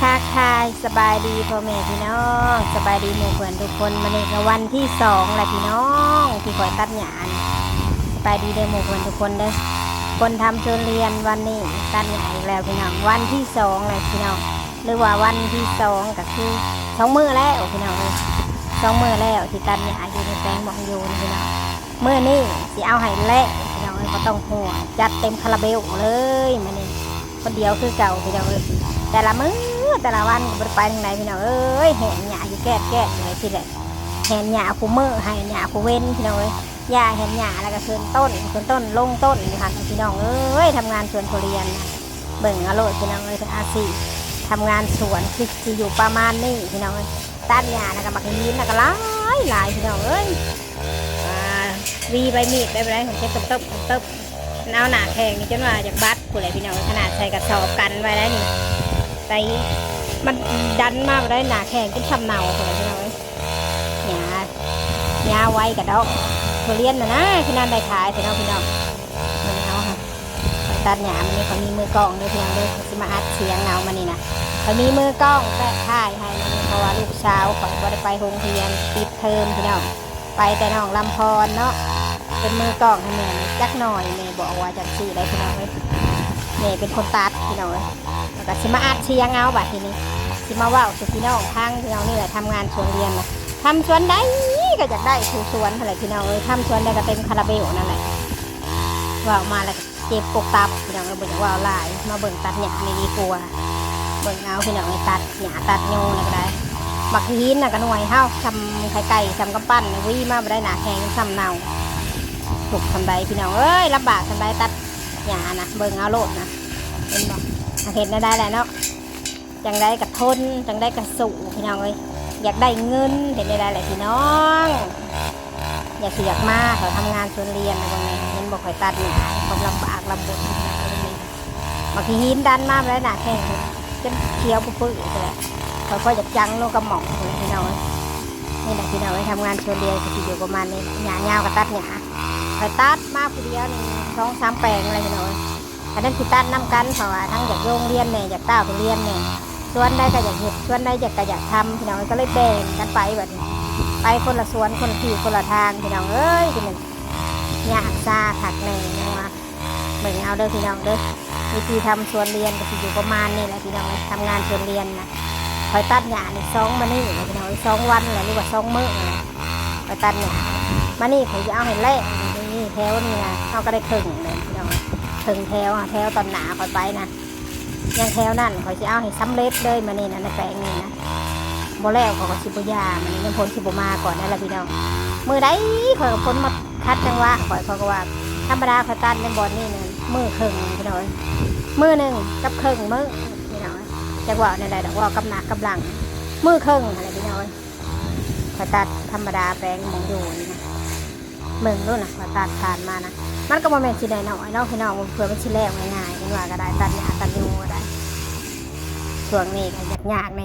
ทักทายสบายดีพ่อแม่พี่น้องสบายดีหมู่เพื่อนทุกคนมาในวันที่สองแหละพี่น้องที่คอยตัดหญ้านสบายดีเด้อหมู่เพื่อนทุกคนเด้อคนทำชวนเรียนวันนี้ตัดหญ้าอีกแล้วพี่น้องวันที่สองเลยพี่น้องหรือว่าวันที่สองก็คือสองมือแล้วพี่น้องเอ้ยสองมือแล้วที่ตัดหญ้าอยู่ในแปลงบอกอยู่นี่พี่น้องเมื่อนี่สิเอาให้เละพี่น้องเอ้ยก็ต้องห่วจัดเต็มคาราเบลเลยมาเนี่คนเดียวคือเก่าพี่น้องเอ้ยแต่ละมือ แต่ละวันก็บ่ไปทางไหนพี่น้องเอ้ยแหนหยาอยู่แก้แก้เลยทีแหละแหนหยาคูมือให้หยาคูเว้นพี่น้องเอ้ยหญ้าแหนหยาแล้วก็เชิญต้นเชิญต้นลงต้นค่ะพี่น้องเอ้ยทำงานสวนทุเรียนเบิ่งอโลดพี่น้องเอ้ยอาซีทำงานสวนคืออยู่ประมาณนี้พี่น้องเอ้ยตัดหญ้าแล้วก็บักยีนแล้วก็หลายหลายพี่น้องเอ้ยวีใบมีดใบอะไรของเจ๊ตบตบตบเอาหนาแข็งนี่จนว่าจากบัดผู้ใดพี่น้องขนาดใส่กระสอบกันไว้แล้วนี่ ไปมันดันมากได้หนาแข็งเป็นชำเนาเลยพี่น้องเอ้ยหยาหยาไว้กับดอกทุเรียนนะนะที่นั่นได้ขายพี่น้องพี่น้องมันเอาค่ะตัดหยามันนี่เขามีมือกล้องด้วยพี่น้องด้วยสิมาอัดเสียงเงามานี่นะเขามีมือกล้องแปะถ่ายให้มันเพราะว่าลูกสาวเขาบ่ได้ไปโรงเรียนปิดเทอมพี่น้องไปแต่น้องลำพรเนาะเป็นมือกล้องให้แม่จักหน่อยแม่บอกว่าจังสี่ได้พี่น้องเลยแม่เป็นคนตัดพี่น้องเลย แล้วก็สิมาอัดเชียงเอาบัดทีนี้สิมาว่าสุพี่น้องทางพี่น้องนี่แหละทำงานสวนเรียนนะทำสวนได้ก็อยากได้สู่สวนอะไรพี่น้องเอ้ยทำสวนได้ก็เต็มคาราเบลนั่นแหละว่ามาแล้วเจ็บปกตับพี่น้องเอ้ยเบิ่งว่าเอาลาย มาเบิ่งตัดหญ้านี่ดีกว่าเบิ่งเอาพี่น้องเอ้ยตัดหญ้าตัดโยนก็ได้บักหินนะก็หน่วยเฮาทำไข่ไก่ทำกำปั้นวิ่มาบ่ได้หนาแข็งซ้ำเนาถูกทำใดพี่น้องเอ้ยลำบากทำใดตัดหญ้านะเบิ่งเอาโลดนะเห็นบ่ เห็นได้แหละเนาะจังได้กับทนจังได้กับสู่พี่น้องเอ้ยอยากได้เงินเห็นได้แหละพี่น้อง อยากเสิอยกมาเขาทำงานชวนเรียนอะไรบางอย่างเห็นบอกคอยตัดหนาความลำบากลำบนบางทีหินดันมากแล้วหนาแข็งจนเคี้ยวปุ๊บปุ๊บเลยเขาก็อยากจังโลกกระหม่อมเลยพี่น้องเอ้ยนี่แหละพี่น้องเอ้ยทำงานชวนเรียนก็สิอยู่ประมาณนี้หยาเงาวกับตัดหยาคอยตัดมากผู้เดียวหนึ่งสองสามแปลงอะไรพี่น้อง เอ้ยอันนั้นสิตัดน้ำกันเพราะว่าทั้งอยากโยงเรียนเนี่ยอยากเต้าไปเรียนเนี่ยส่วนใดก็อยากเห็ดส่วนใดอยากก็อยากทำพี่น้องก็เลยแบ่งกันไปแบบนี้ไปคนละสวนคนละที่คนละทางพี่น้องเอ้ยพี่หนึ่งยากซาถักแหน่นะว่าเบิ่งเอาเด้อพี่น้องเด้อวิธีทำสวนเรียนก็สิอยู่ประมาณนี้แหละพี่น้องทำงานสวนเรียนนะคอยตัดหญ้าในี่สองมานี่พี่น้องเอ้ยสองวันเลยหรือว่าสองมื้อคอยตัดหญ้ามานี่เขาจะเอาให้แล่นี่แถวนี่นะเขาก็ได้ครึ่งเลยพี่น้องเอ้ย ถึงแถวอะแถวตอนหนาคอยไปนะยังแถวนั่นคอยจะเอาให้สำเร็จเลยมานี่นะในแปลงนี่นะโมแล้วเขอยก็สิบยามันยังพ้นสิบมาก่อนนั่นแหละพี่น้องมือใดคอยก็พ้นมาคัดจังหวะคอยเขาก็ว่าธรรมดาคอยตันในบอลนี่นึงมือครึ่งพี่น้องมือหนึ่งกับครึ่งมือพี่น้องจังหวะในใดดอกว่ากับหนักกับหลังมือครึ่งอะไรพี่น้องคอยตัดธรรมดาแปลงมองอยู่นี่นะเมืองนู่นนะคอยตัดผ่านมานะ มันก็บ่แม่นสิได้น้อยเนาะพี่น้องเพื่อมันสิแลกง่ายๆนี่ว่าก็ได้ตัดหญ้าตัดยูก็ได้ช่วงนี้ก็ยากๆใน